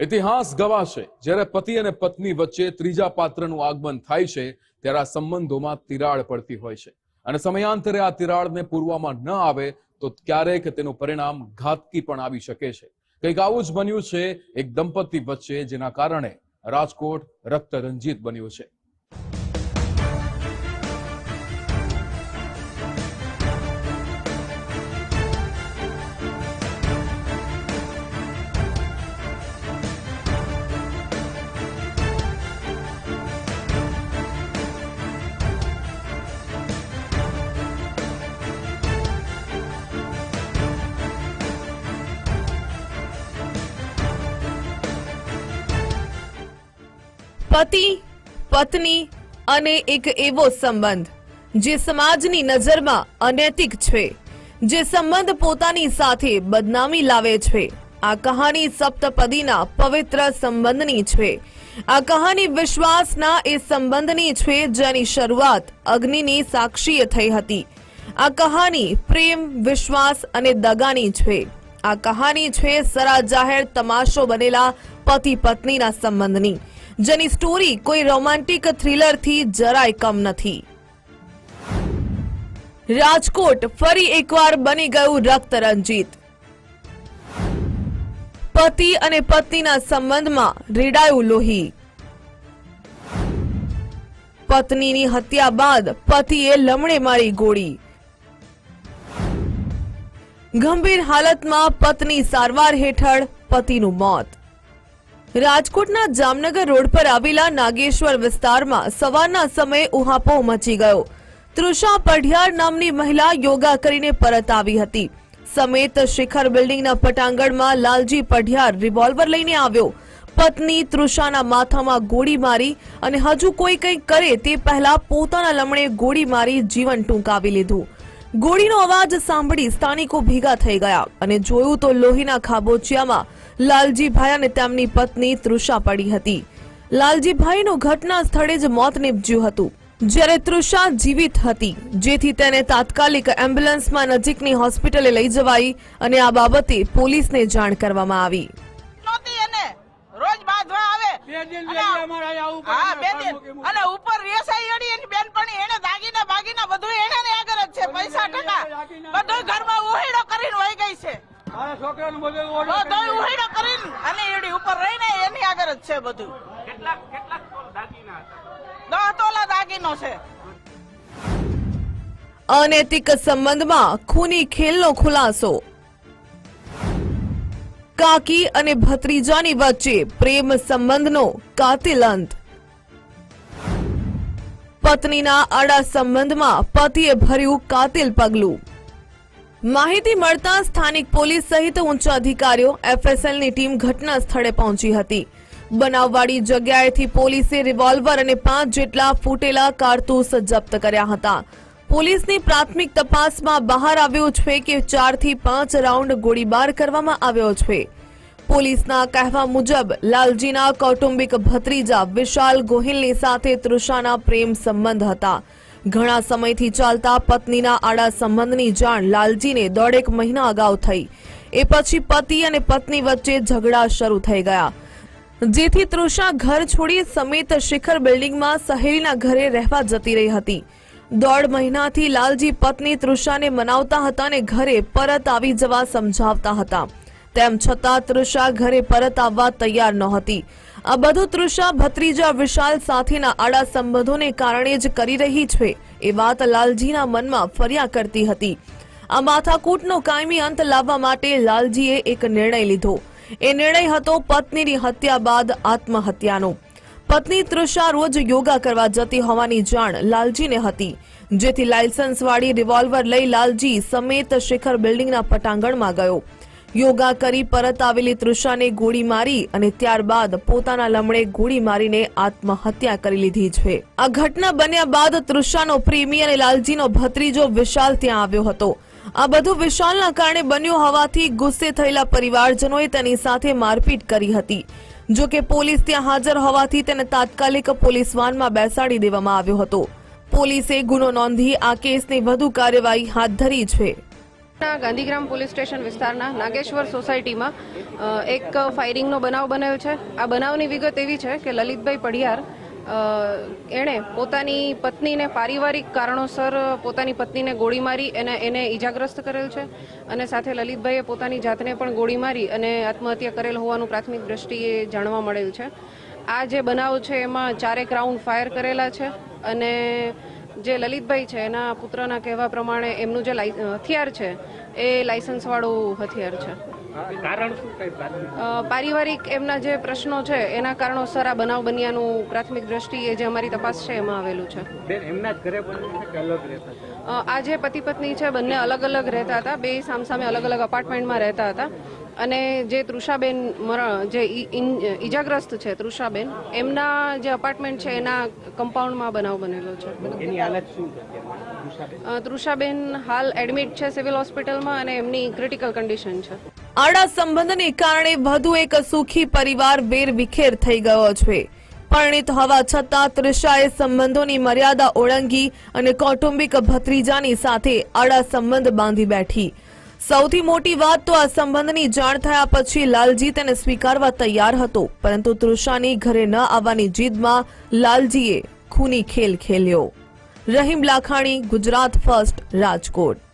ઇતિહાસ ગવાશે. જ્યારે પતિ અને પત્ની વચ્ચે ત્રીજા પાત્રનું આગમન થાય છે, ત્યારે આ સંબંધોમાં તિરાડ પડતી હોય છે. અને સમયાંતરે આ તિરાડને પૂરવામાં ન આવે, તો ક્યારેક તેનું પરિણામ ઘાતકી પણ આવી શકે છે. કંઈક આવું જ બન્યું છે, એક દંપતી વચ્ચે, જેના કારણે રાજકોટ રક્ત રંજિત બન્યું છે. પતિ, પત્ની અને એક એવો સંબંધ, જે સમાજની નજરમાં અનૈતિક છે, જે સંબંધ પોતાની સાથે બદનામી લાવે છે. આ કહાની સપ્તપદીના પવિત્ર સંબંધની છે. આ કહાની વિશ્વાસના એ સંબંધની છે જેની શરૂઆત અગ્નિની સાક્ષીએ થઈ હતી. આ કહાની પ્રેમ, વિશ્વાસ અને દગાની છે. આ કહાની છે સરા જાહેર તમાશો બનેલા પતિ પત્નીના સંબંધની. જેની સ્ટોરી કોઈ રોમાન્ટિક થ્રિલરથી જરાય કમ નથી. રાજકોટ ફરી એકવાર બની ગયું રક્ત રંજિત. પતિ અને પત્નીના સંબંધમાં રેડાયું લોહી. પત્નીની હત્યા બાદ પતિએ લમણે મારી ગોળી. ગંભીર હાલતમાં પત્ની સારવાર હેઠળ પતિનું મોત. રાજકોટના જામનગર રોડ પર આવેલા નાગેશ્વર વિસ્તારમાં સવારના સમયે ઉહાપો મચી ગયો. તૃષા પઢિયાર નામની મહિલા યોગા કરીને પરત આવી હતી. સમેત શિખર બિલ્ડિંગના પટાંગણમાં લાલજી પઢિયાર રિવોલ્વર લઈને આવ્યો. પત્ની તૃષાના માથામાં ગોળી મારી અને હજુ કોઈ કંઈક કરે તે પહેલા પોતાના લમણે ગોળી મારી જીવન ટૂંકાવી લીધું. ગોળીનો અવાજ સાંભળી સ્થાનિકો ભેગા થઈ ગયા અને જોયું તો લોહીના ખાબોચિયામાં લાલજીભાઈ અને તેમની પત્ની તૃષા પડી હતી. લાલજીભાઈનું ઘટના સ્થળે જ મોત નીપજ્યું હતું. જ્યારે તૃષા જીવિત હતી જેથી તેને તાત્કાલિક એમ્બ્યુલન્સમાં નજીકની હોસ્પિટલે લઈ જવાઈ અને આ બાબતે પોલીસને જાણ કરવામાં આવી. રોજ બાંધવા આવે. બે દિન અને હા બે દિન. ઉપર રેસાઈ અડી એની બેનપણી એને દાગીના બાગીના બધું એને ને આગળ જ છે. પૈસા ટકા. બધું ઘરમાં ઉહેડો કરીને વહી ગઈ છે. છોકરાનું બધું order કરી બધું દે. ઉહેડો કરીને અને એડી ઉપર રહીને એની આગળ જ છે બધું. દસ તોલા દાગીનો છે. અનૈતિક સંબંધમાં ખૂની ખેલનો ખુલાસો. કાકી અને ભત્રીજાની વચ્ચે પ્રેમ સંબંધનો કાતિલ અંત પત્નીના આડા સંબંધમાં પતિએ ભર્યું કાતિલ પગલું. માહિતી મળતા સ્થાનિક પોલીસ સહિત ઉચ્ચ અધિકારીઓ એફએસએલની ટીમ ઘટના સ્થળે પહોંચી હતી. બનાવવાળી જગ્યાએથી પોલીસે રિવોલ્વર અને પાંચ જેટલા ફૂટેલા કારતૂસ જપ્ત કર્યા હતા. પોલીસની પ્રાથમિક તપાસમાં બહાર આવ્યું છે કે ચારથી પાંચ રાઉન્ડ ગોળીબાર કરવામાં આવ્યો છે. પોલીસના કહેવા મુજબ, લાલજીના કૌટુંબિક ભત્રીજા વિશાલ ગોહિલની સાથે તૃષાના પ્રેમ સંબંધ હતા. ઘણા સમયથી ચાલતા પત્નીના આડા સંબંધની જાણ લાલજીને દોઢેક મહિના અગાઉ થઈ. એ પછી પતિ અને પત્ની વચ્ચે ઝઘડા શરૂ થઈ ગયા. જેથી તૃષા ઘર છોડી સમિત શિખર બિલ્ડિંગમાં સહેલીના ઘરે રહેવા જતી રહી હતી. દોઢ મહિનાથી લાલજી પત્ની તૃષાને મનાવતા હતા અને ઘરે પરત આવી જવા સમજાવતા હતા. તેમ છતાં તૃષા ઘરે પરત આવવા તૈયાર નહોતી આ બધું તૃષા ભત્રીજા વિશાલ સાથેના આડા સંબંધોને કારણે જ કરી રહી છે, એ વાત લાલજીના મનમાં ફર્યા કરતી હતી. આ માથાકૂટનો કાયમી અંત લાવવા માટે લાલજીએ એક નિર્ણય લીધો. એ નિર્ણય હતો પત્નીની હત્યા બાદ આત્મહત્યાનો. પત્ની તૃષા રોજ યોગા કરવા જતી હોવાની જાણ લાલજીને હતી. જેથી લાયસન્સવાળી રિવોલ્વર લઈ લાલજી સમેત શિખર બિલ્ડિંગના પટાંગણમાં ગયો. યોગા કરી પરત આવેલી તૃષાને ગોળી મારી અને ત્યારબાદ પોતાના લમણે ગોળી મારીને આત્મહત્યા કરી લીધી છે. આ ઘટના બન્યા બાદ તૃષાનો પ્રેમી અને લાલજીનો ભત્રીજો વિશાલ ત્યાં આવ્યો હતો. આ બધું વિશાલના કારણે બન્યું હોવાથી ગુસ્સે થયેલા પરિવારજનોએ તેની સાથે મારપીટ કરી હતી. જો કે પોલીસ ત્યાં હાજર હોવાથી તેને તાત્કાલિક પોલીસ વાનમાં બેસાડી દેવામાં આવ્યો હતો. પોલીસે ગુનો નોંધી આ કેસની વધુ કાર્યવાહી હાથ ધરી છે. ગાંધીગ્રામ પોલીસ સ્ટેશન વિસ્તારના નાગેશ્વર સોસાયટીમાં એક ફાયરિંગનો બનાવ બન્યો છે. આ બનાવની વિગત એવી છે કે લલિતભાઈ પડિયાર એણે પોતાની પત્નીને પારિવારિક કારણોસર પોતાની પત્નીને ગોળી મારી એને એને ઈજાગ્રસ્ત કરેલ છે અને સાથે લલિતભાઈએ પોતાની જાતને પણ ગોળી મારી અને આત્મહત્યા કરેલ હોવાનું પ્રાથમિક દ્રષ્ટિએ જાણવા મળેલ છે. આ જે બનાવ છે એમાં ચારેક રાઉન્ડ ફાયર કરેલા છે અને જે લલિતભાઈ છે એના પુત્રના કહેવા પ્રમાણે એમનું જે હથિયાર છે એ લાયસન્સવાળું હથિયાર છે. પારિવારિક એમના જે પ્રશ્નો છે એના કારણોસર આ બનાવ બન્યાનું પ્રાથમિક દ્રષ્ટિએ જે અમારી તપાસ છે એમાં આવેલું છે. એમના જ ઘરે આ જે પતિ પત્ની છે બંને અલગ અલગ રહેતા હતા. બે સામસામે અલગ અલગ અપાર્ટમેન્ટમાં રહેતા હતા. અને જે તૃષાબેન મરણ જે ઈજાગ્રસ્ત છે તૃષાબેન એમના જે અપાર્ટમેન્ટ છે એના કમ્પાઉન્ડમાં બનાવ બનેલો છે. એની હાલત શું છે તૃષાબેન? તૃષાબેન હાલ એડમિટ છે સિવિલ હોસ્પિટલમાં અને એમની ક્રિટિકલ કન્ડિશન છે. આડા સંબંધને કારણે વધુ એક સુખી પરિવાર વેર વિખેર થઈ ગયો છે. પરિણિત હોવા છતાં ત્રિષાએ સંબંધોની મર્યાદા ઓળંગી અને કૌટુંબિક ભત્રીજાની સાથે આડા સંબંધ બાંધી બેઠી. સૌથી મોટી વાત તો આ સંબંધની જાણ થયા પછી લાલજી તેને સ્વીકારવા તૈયાર હતો, પરંતુ તૃષાની ઘરે ન આવવાની જીદમાં લાલજીએ ખૂની ખેલ ખેલ્યો. રહીમ લાખાણી, ગુજરાત ફર્સ્ટ, રાજકોટ.